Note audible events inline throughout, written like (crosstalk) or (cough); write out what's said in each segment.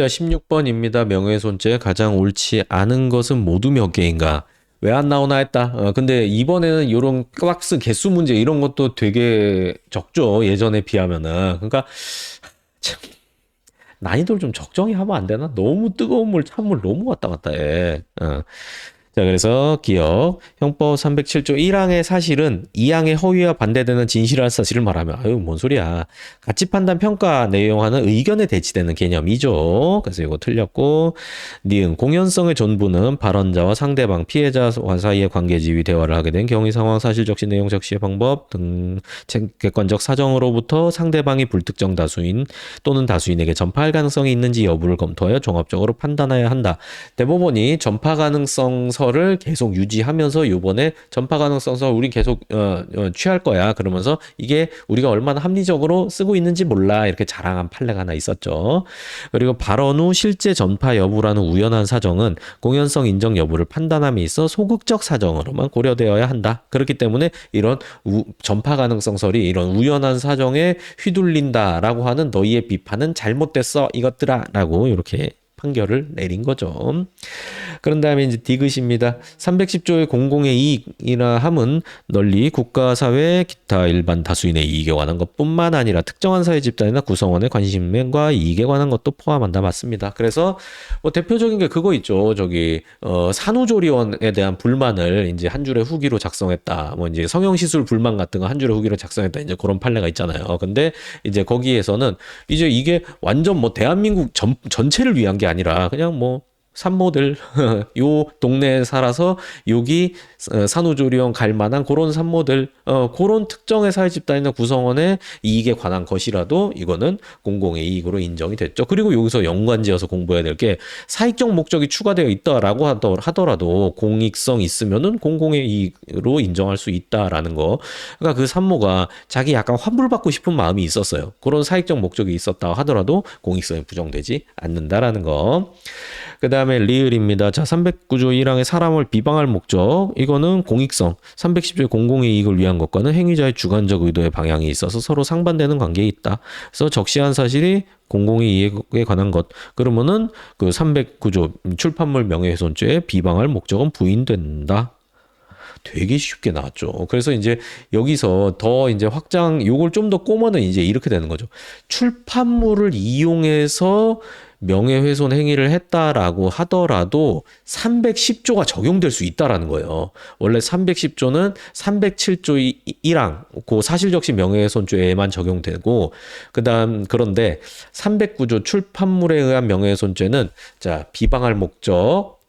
자, 16번입니다. 명예훼손죄 가장 옳지 않은 것은 모두 몇 개인가? 왜 안 나오나 했다. 어, 근데 이번에는 이런 박스 개수 문제 이런 것도 되게 적죠. 예전에 비하면은. 그러니까 (laughs) 참 난이도를 좀 적정히 하면 안 되나? 너무 뜨거운 물, 찬물 너무 왔다 갔다 해. 어. 자, 그래서 기억. 형법 307조 1항의 사실은 2항의 허위와 반대되는 진실한 사실을 말하면, 아유, 뭔 소리야. 가치 판단 평가 내용하는 의견에 대치되는 개념이죠. 그래서 이거 틀렸고, 니은 공연성의 전부는 발언자와 상대방, 피해자와 사이의 관계 지위 대화를 하게 된 경위 상황, 사실 적시 내용 적시의 방법 등 객관적 사정으로부터 상대방이 불특정 다수인 또는 다수인에게 전파할 가능성이 있는지 여부를 검토하여 종합적으로 판단해야 한다. 대법원이 전파 가능성 설을 계속 유지하면서 요번에 전파 가능성 설 우리 계속 어, 어, 취할 거야. 그러면서 이게 우리가 얼마나 합리적으로 쓰고 있는지 몰라. 이렇게 자랑한 판례가 하나 있었죠. 그리고 발언 후 실제 전파 여부라는 우연한 사정은 공연성 인정 여부를 판단함에 있어 소극적 사정으로만 고려되어야 한다. 그렇기 때문에 이런 우, 전파 가능성설이 이런 우연한 사정에 휘둘린다라고 하는 너희의 비판은 잘못됐어 이것들아 라고 이렇게 판결을 내린 거죠. 그런 다음에 이제 디귿입니다. 310조의 공공의 이익이나 함은 널리 국가, 사회, 기타 일반 다수인의 이익에 관한 것뿐만 아니라 특정한 사회 집단이나 구성원의 관심과 이익에 관한 것도 포함한다 맞습니다. 그래서 뭐 대표적인 게 그거 있죠. 저기 어, 산후조리원에 대한 불만을 이제 한 줄의 후기로 작성했다. 뭐 이제 성형시술 불만 같은 거 한 줄의 후기로 작성했다. 이제 그런 판례가 있잖아요. 근데 이제 거기에서는 이제 이게 완전 뭐 대한민국 전, 전체를 위한 게 아니라 그냥 뭐 산모들 (laughs) 요 동네에 살아서 여기 어, 산후조리원 갈 만한 그런 산모들 어 그런 특정의 사회 집단이나 구성원의 이익에 관한 것이라도 이거는 공공의 이익으로 인정이 됐죠. 그리고 여기서 연관지어서 공부해야 될 게 사익적 목적이 추가되어 있다라고 하더라도 공익성 있으면은 공공의 이익으로 인정할 수 있다라는 거. 그러니까 그 산모가 자기 약간 환불받고 싶은 마음이 있었어요. 그런 사익적 목적이 있었다 하더라도 공익성이 부정되지 않는다라는 거. 그 다음에 리을입니다. 자, 309조 1항의 사람을 비방할 목적. 이거는 공익성. 310조의 공공의 이익을 위한 것과는 행위자의 주관적 의도의 방향이 있어서 서로 상반되는 관계에 있다. 그래서 적시한 사실이 공공의 이익에 관한 것. 그러면은 그 309조 출판물 명예훼손죄의 비방할 목적은 부인된다. 되게 쉽게 나왔죠. 그래서 이제 여기서 더 이제 확장, 요걸 좀 더 꼬마는 이제 이렇게 되는 거죠. 출판물을 이용해서 명예훼손 행위를 했다라고 하더라도 310조가 적용될 수 있다라는 거예요. 원래 310조는 307조 1항, 그 사실적시 명예훼손죄에만 적용되고, 그 다음, 그런데 309조 출판물에 의한 명예훼손죄는 자, 비방할 목적,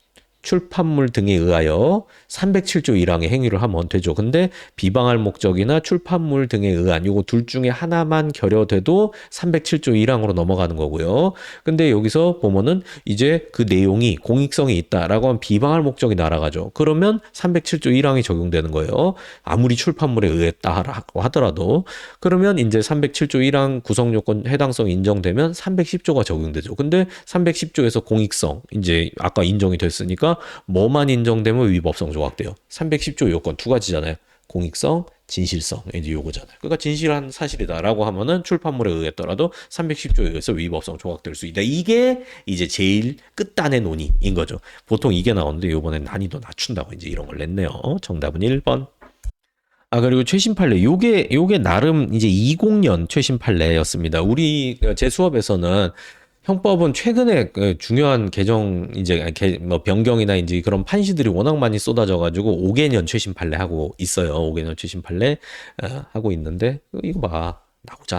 출판물 등에 의하여 307조 1항의 행위를 하면 되죠. 근데 비방할 목적이나 출판물 등에 의한 요거 둘 중에 하나만 결여돼도 307조 1항으로 넘어가는 거고요. 근데 여기서 보면은 이제 그 내용이 공익성이 있다라고 하면 비방할 목적이 날아가죠. 그러면 307조 1항이 적용되는 거예요. 아무리 출판물에 의했다라고 하더라도 그러면 이제 307조 1항 구성 요건 해당성 인정되면 310조가 적용되죠. 근데 310조에서 공익성 이제 아까 인정이 됐으니까 뭐만 인정되면 위법성 조각돼요. 310조 요건 두 가지잖아요. 공익성, 진실성 이제 요거잖아요. 그러니까 진실한 사실이다라고 하면은 출판물에 의했더라도 310조에 의해서 위법성 조각될 수 있다. 이게 이제 제일 끝단의 논의인 거죠. 보통 이게 나오는데 요번에 난이도 낮춘다고 이제 이런 걸 냈네요. 정답은 1번. 아 그리고 최신 판례 요게 요게 나름 이제 20년 최신 판례였습니다. 우리 제 수업에서는 형법은 최근에 그 중요한 개정 이제 개, 뭐 변경이나 이제 그런 판시들이 워낙 많이 쏟아져 가지고 5개년 최신 판례 하고 있어요. 5개년 최신 판례 어, 하고 있는데 이거 봐 나오잖아.